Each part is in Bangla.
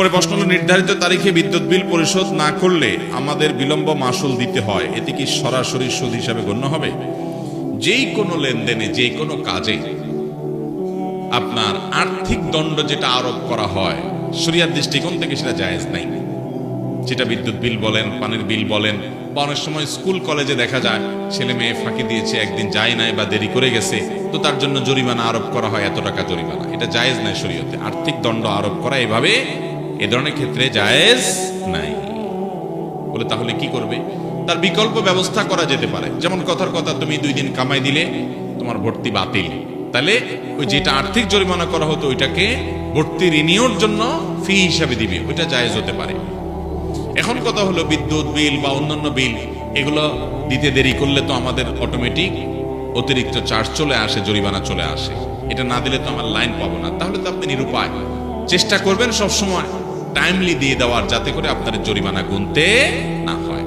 এরপরে প্রশ্ন হলো, নির্ধারিত তারিখে বিদ্যুৎ বিল পরিশোধ না করলে আমাদের বিলম্ব মাসুল দিতে হয়, এতে কি সরাসরি সুদ হিসাবে গণ্য হবে? যেই কোনো লেনদেনে যে কোনো কাজে আপনার আর্থিক দণ্ড যেটা আরোপ করা হয়, শরিয়ার দৃষ্টিকোণ থেকে সেটা জায়েজ নাই। যেটা বিদ্যুৎ বিল বলেন, পানির বিল বলেন, বা অনেক সময় স্কুল, কলেজে দেখা যায়, ছেলে মেয়ে ফাঁকি দিয়েছে, একদিন যায় নাই বা দেরি করে গেছে, তো তার জন্য জরিমানা আরোপ করা হয়, এত টাকা জরিমানা। এটা জায়েজ নাই শরীয়তে। আর্থিক দণ্ড আরোপ করা এভাবে এ ধরনের ক্ষেত্রে জায়েজ নাই। বলে তাহলে কি করবে? তার বিকল্প ব্যবস্থা করা যেতে পারে। যেমন কথার কথা, তুমি দুই দিন কামাই দিলে, তোমার ভর্তি বাতিল। তাহলে ওই যেটা আর্থিক জরিমানা করা হতো, ওইটাকে ভর্তি রিনিউর জন্য ফি হিসাবে দিবে। ওইটা জায়েজ হতে পারে। এখন কথা হলো বিদ্যুৎ বিল বা অন্যান্য বিল, এগুলো দিতে দেরি করলে তো আমাদের অটোমেটিক অতিরিক্ত চার্জ চলে আসে, জরিমানা চলে আসে। এটা না দিলে তো আমার লাইন পাবো না। তাহলে তো আপনি নিরুপায়। চেষ্টা করবেন সব সময় টাইমলি দিয়ে দেওয়ার, যাতে করে আপনার জরিমানা গুনতে না হয়।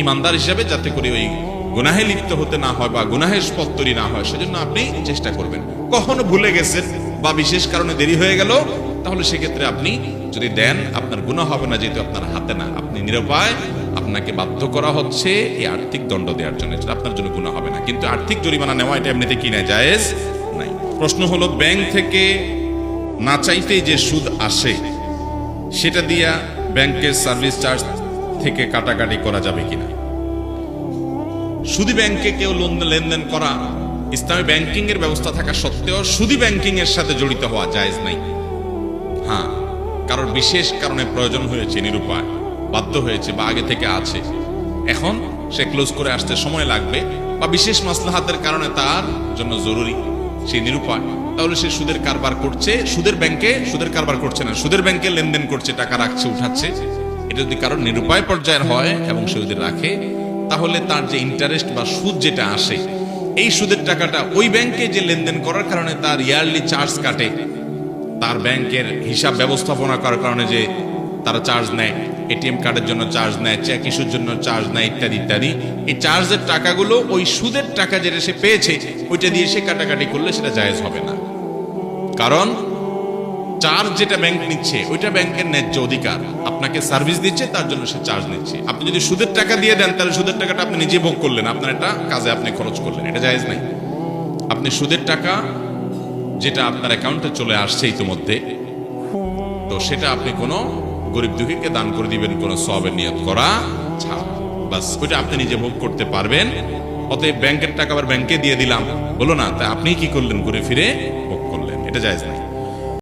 ইমানদার হিসাবে যাতে করে ওই গুনাহে লিপ্ত হতে না হয় বা গুনাহের পথ তৈরি না হয়, সেজন্য আপনি চেষ্টা করবেন। কখনো ভুলে গেছেন বা বিশেষ কারণে দেরি হয়ে গেল, তাহলে সেক্ষেত্রে আপনি যদি দেন, আপনার গুণা হবে না, যেহেতু আপনার হাতে না। আপনি নিরুপায়, আপনাকে বাধ্য করা হচ্ছে এই আর্থিক দণ্ড দেওয়ার জন্য আপনার জন্য গুণা হবে না। কিন্তু আর্থিক জরিমানা নেওয়া, এটা এমনিতে কি না জায়েজ? নাই। প্রশ্ন হলো, ব্যাংক থেকে না চাইতেই যে সুদ আসে সেটা দিয়া ব্যাংকের সার্ভিস চার্জ থেকে কাটাকাটি করা যাবে কিনা? সুদি ব্যাংকে কেউ লোন, লেনদেন করা ইসলামী ব্যাংকিং এর ব্যবস্থা থাকা সত্ত্বেও সুদি ব্যাংকিং এর সাথে জড়িত হওয়া জায়েজ নাই। হ্যাঁ কারোর বিশেষ কারণে প্রয়োজন হয়েছে, নিরুপায়, বাধ্য হয়েছে বা আগে থেকে আছে। এখন সে ক্লোজ করে আসতে সময় লাগবে বা বিশেষ মাসলাহাতের কারণে তার জন্য জরুরি। সে নিরুপায়। তাহলে সে সুদের কারবার করছে, সুদের ব্যাংকে সুদের কারবার করছে না। সুদের ব্যাংকে লেনদেন করছে, টাকা রাখছে, উঠাচ্ছে। এটা যদি কারোর নিরুপায় পর্যায়ের হয় এবং সে যদি রাখে, তাহলে তার যে ইন্টারেস্ট বা সুদ যেটা আসে, এই সুদের টাকাটা ওই ব্যাংকে যে লেনদেন করার কারণে তার ইয়ারলি চার্জ কাটে, তার ব্যাংকের হিসাব ব্যবস্থাপনা করার কারণে যে তারা চার্জ নেয় এটিএম কার্ডের জন্য চার্জ নেয় চেক ইস্যুর জন্য চার্জ নেয়, ইত্যাদি ইত্যাদি। এই চার্জের টাকাগুলো ওই সুদের টাকা যেটা সে পেয়েছে, ওইটা দিয়ে সে কাটাকাটি করলে সেটা জায়েজ হবে না। কারণ চার্জ যেটা ব্যাংক নিচ্ছে, ওইটা ব্যাংকের ন্যায্য অধিকার। আপনাকে সার্ভিস দিচ্ছে, তার জন্য সে চার্জ নিচ্ছে। আপনি যদি সুদের টাকা দিয়ে দেন, তাহলে সুদের টাকাটা আপনি নিজে ভোগ করলেন, আপনার একটা কাজে আপনি খরচ করলেন, এটা জায়েজ নাই। আপনি সুদের টাকা যেটা আপনার অ্যাকাউন্টে চলে আসছে ইতিমধ্যে, তো সেটা আপনি কোনো গরিব দুঃখীকে দান করে দিবেন, কোনো সবের নিয়ত করা ছাড়া। বাস, ওইটা আপনি নিজে ভোগ করতে পারবেন। অতএব ব্যাংকের টাকা আবার ব্যাংকে দিয়ে দিলাম। বলো না, তা আপনি কি করলেন, ঘুরে ফিরে ভোগ করলেন? এটা যায় নাই।